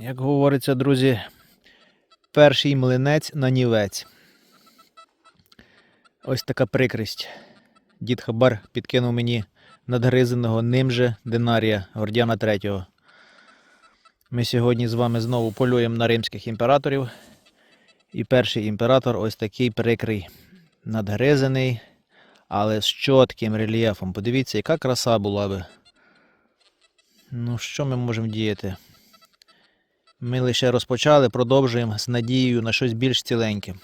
Як говориться, друзі, перший млинець на нівець. Ось така прикрість. Дід Хабар підкинув мені надгризеного ним же динарія Гордіана III. Ми сьогодні з вами знову полюємо на римських імператорів. І перший імператор ось такий прикрий, надгризений, але з чітким рельєфом. Подивіться, яка краса була би. Ну, що ми можемо діяти? Ми лише розпочали, продовжуємо з надією на щось більш ціленьке.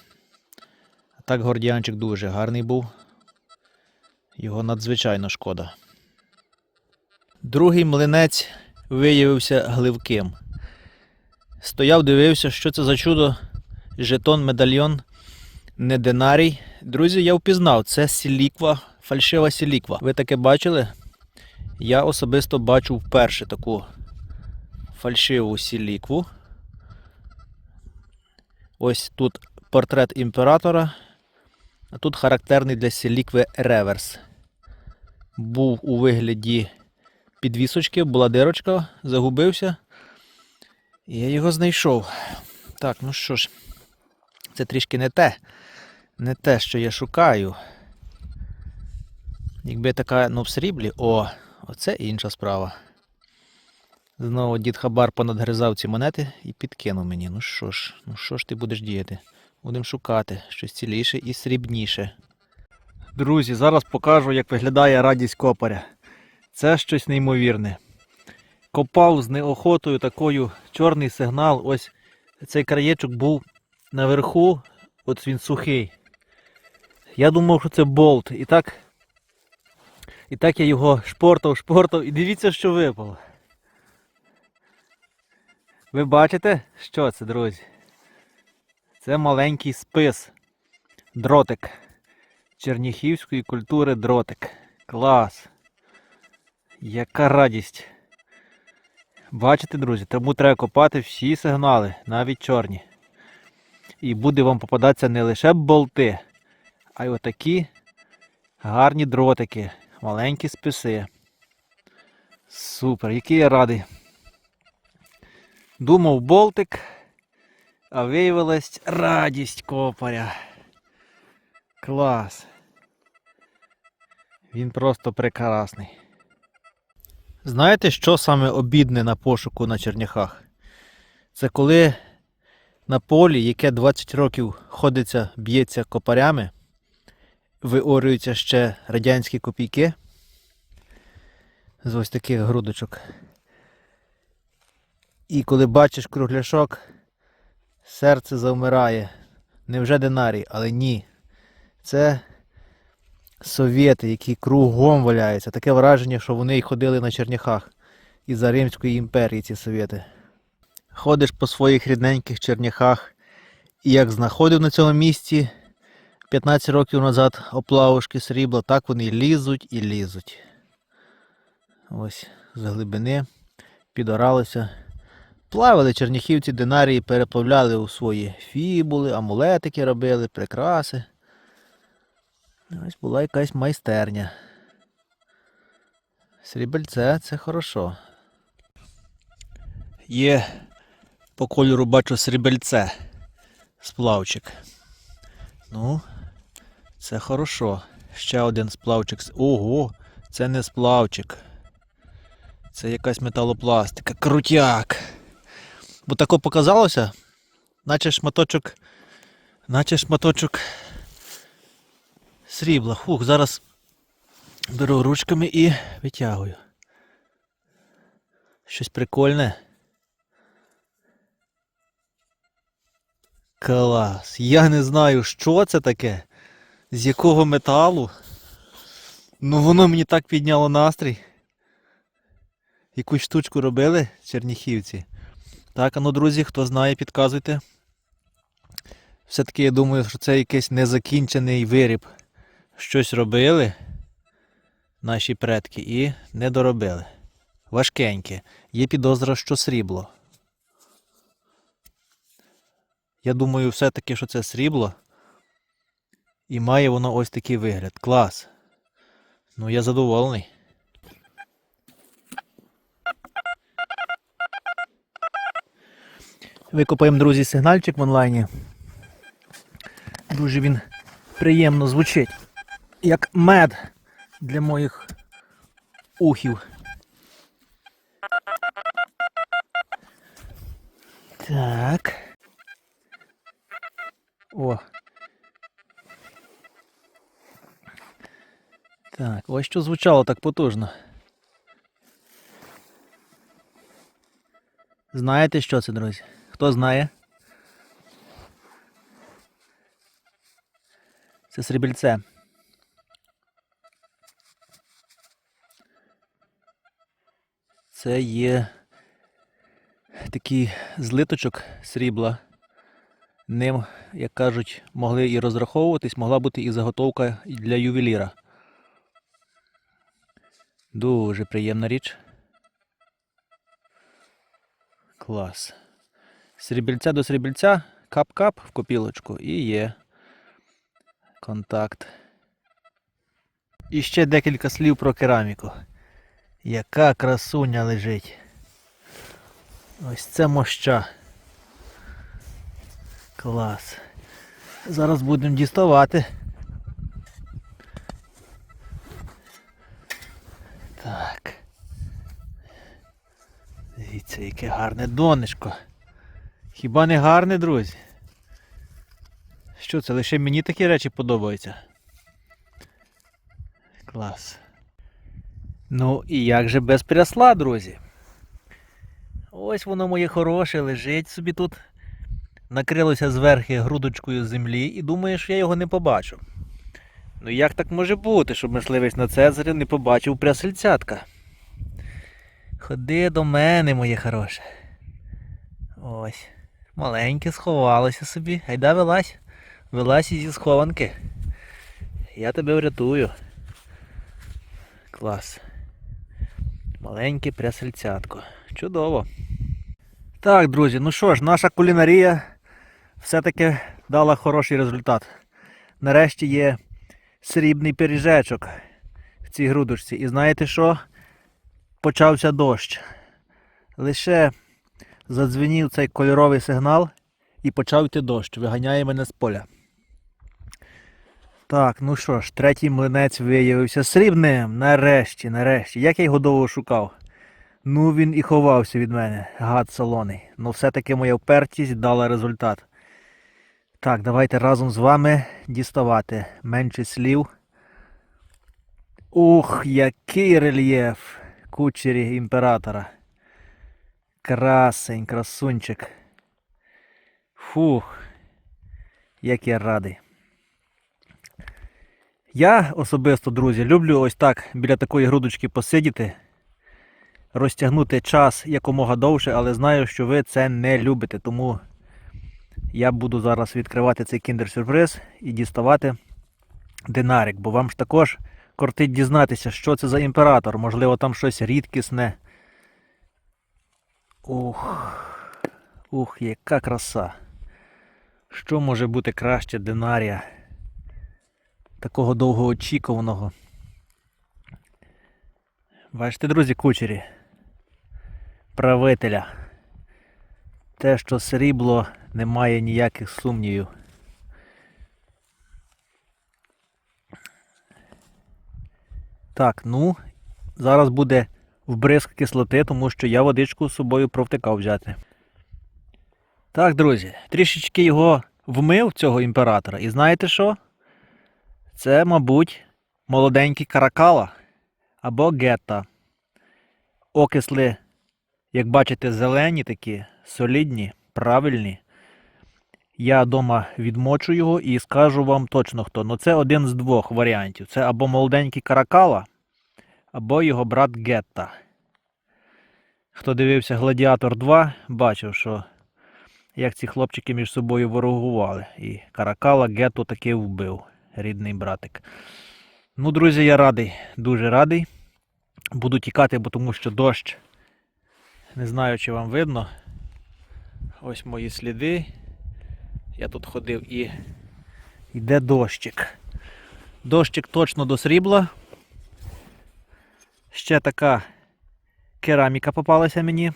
Так гордіанчик дуже гарний був. Його надзвичайно шкода. Другий млинець виявився гливким. Стояв, дивився, що це за чудо. Жетон, медальйон, не динарій. Друзі, я впізнав, це сіліква, фальшива сіліква. Ви таке бачили? Я особисто бачу вперше таку фальшиву сілікву. Ось тут портрет імператора, а тут характерний для сілікви реверс. Був у вигляді підвісочки, була дирочка, загубився. І я його знайшов. Так, ну що ж, це трішки не те. Не те, що я шукаю. Якби така, ну в сріблі, о, оце інша справа. Знову дід Хабар понадгризав ці монети і підкинув мені. Ну що ж, ну що ж ти будеш діяти? Будемо шукати щось ціліше і срібніше. Друзі, зараз покажу, як виглядає радість копаря. Це щось неймовірне. Копав з неохотою такою чорний сигнал. Ось цей краєчок був наверху, от він сухий. Я думав, що це болт. І так, і так я його шпортав, шпортав, і дивіться, що випало. Ви бачите, що це, друзі? Це маленький спис. Дротик. Черніхівської культури дротик. Клас. Яка радість. Бачите, друзі, тому треба копати всі сигнали, навіть чорні. І буде вам попадатися не лише болти, а й отакі гарні дротики, маленькі списи. Супер, який я радий. Думав болтик, а виявилась радість копаря. Клас. Він просто прекрасний. Знаєте, що саме обідне на пошуку на черняхах? Це коли на полі, яке 20 років ходиться, б'ється копарями, виорюються ще радянські копійки з ось таких грудочок. І коли бачиш кругляшок, серце завмирає. Невже динарій, але ні. Це совєти, які кругом валяються. Таке враження, що вони й ходили на черняхах із-за Римської імперії ці совєти. Ходиш по своїх рідненьких черняхах, і як знаходив на цьому місці 15 років назад оплавушки срібла, так вони лізуть і лізуть. Ось з глибини підоралися. Плавали черніхівці динарії, переплавляли у свої фібули, амулетики робили, прикраси. Ось була якась майстерня. Срібельце це хорошо. Є по кольору бачу срібельце. Сплавчик. Ну, це хорошо. Ще один сплавчик. Ого, це не сплавчик. Це якась металопластика. Крутяк. Бо тако показалося, наче шматочок, наче шматочок срібла. Фух, зараз беру ручками і витягую. Щось прикольне. Клас. Я не знаю, що це таке, з якого металу. Ну воно мені так підняло настрій. Якусь штучку робили черніхівці. Так, ну, друзі, хто знає, підказуйте. Все-таки я думаю, що це якийсь незакінчений виріб. Щось робили наші предки і не доробили. Важкеньке. Є підозра, що срібло. Я думаю, все-таки, що це срібло. І має воно ось такий вигляд. Клас. Ну, я задоволений. Викопаємо, друзі, сигнальчик в онлайні. Дуже він приємно звучить. Як мед для моїх ухів. Так. О. Так, ось що звучало так потужно. Знаєте, що це, друзі? Хто знає? Це срібільце. Це є такий злиточок срібла. Ним, як кажуть, могли і розраховуватись, могла бути і заготовка для ювеліра. Дуже приємна річ. Клас. Срібільця до срібільця, кап-кап в копілочку і є контакт. І ще декілька слів про кераміку. Яка красуня лежить. Ось це моща. Клас. Зараз будемо діставати. Так. Дивіться, яке гарне донечко. Хіба не гарне, друзі? Що це, лише мені такі речі подобаються? Клас. Ну і як же без прясла, друзі? Ось воно моє хороше, лежить собі тут. Накрилося зверхи грудочкою землі і думає, що я його не побачу. Ну як так може бути, щоб мисливець на Цезаря не побачив прясельцятка? Ходи до мене, моє хороше. Ось. Маленьке сховалося собі. Гайда вилазь. Вилазь зі схованки. Я тебе врятую. Клас. Маленьке прясельцятко. Чудово. Так, друзі, ну що ж, наша кулінарія все-таки дала хороший результат. Нарешті є срібний пиріжечок в цій грудочці. І знаєте що? Почався дощ. Лише задзвенів цей кольоровий сигнал і почав йти дощ. Виганяє мене з поля. Так, ну що ж, третій млинець виявився срібним. Нарешті, нарешті. Як я його довго шукав. Ну він і ховався від мене, гад солоний. Ну все-таки моя впертість дала результат. Так, давайте разом з вами діставати. Менше слів. Ух, який рельєф кучері імператора. Красень, красунчик. Фух, як я радий. Я особисто, друзі, люблю ось так біля такої грудочки посидіти, розтягнути час якомога довше, але знаю, що ви це не любите, тому я буду зараз відкривати цей кіндер-сюрприз і діставати динарик, бо вам ж також кортить дізнатися, що це за імператор, можливо, там щось рідкісне. Ух, ух, яка краса. Що може бути краще динарія? Такого довгоочікуваного. Бачите, друзі, кучері. Правителя. Те, що срібло, немає ніяких сумнівів. Так, ну, зараз буде вбризк кислоти, тому що я водичку з собою провтикав взяти. Так, друзі, трішечки його вмив цього імператора. І знаєте що? Це, мабуть, молоденький каракала або гетта. Окисли, як бачите, зелені такі, солідні, правильні. Я вдома відмочу його і скажу вам точно хто. Ну це один з двох варіантів. Це або молоденький каракала, або його брат Гетта. Хто дивився Гладіатор 2, бачив, що як ці хлопчики між собою ворогували. І каракала Гетту таки вбив, рідний братик. Ну, друзі, я радий, дуже радий. Буду тікати, бо тому що дощ. Не знаю, чи вам видно. Ось мої сліди. Я тут ходив і йде дощик. Дощик точно до срібла. Ще така кераміка попалася мені.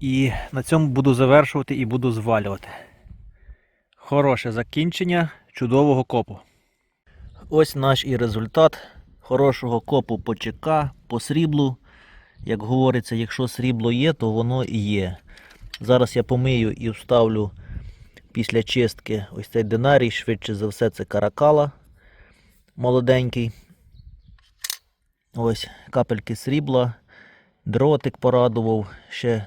І на цьому буду завершувати і буду звалювати. Хороше закінчення чудового копу. Ось наш і результат хорошого копу по ЧК, по сріблу. Як говориться, якщо срібло є, то воно і є. Зараз я помию і вставлю після чистки ось цей динарій, швидше за все, це каракала молоденький. Ось капельки срібла, дротик порадував, ще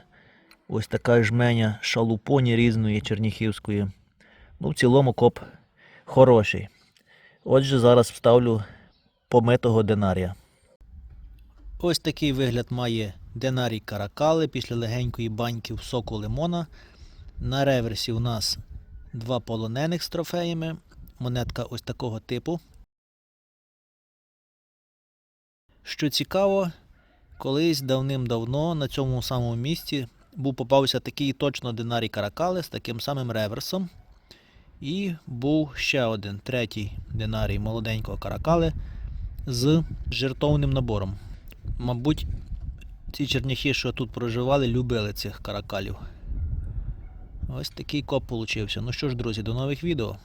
ось така жменя шалупоні різної черніхівської. Ну, в цілому коп хороший. Отже, зараз вставлю помитого динарія. Ось такий вигляд має динарій каракали після легенької баньки в соку лимона. На реверсі у нас два полонених з трофеями. Монетка ось такого типу. Що цікаво, колись давним-давно на цьому самому місці був попався такий точно динарій каракали з таким самим реверсом. І був ще один третій динарій молоденького каракали з жертовним набором. Мабуть, ці черняхи, що тут проживали, любили цих каракалів. Ось такий коп получився. Ну що ж, друзі, до нових відео.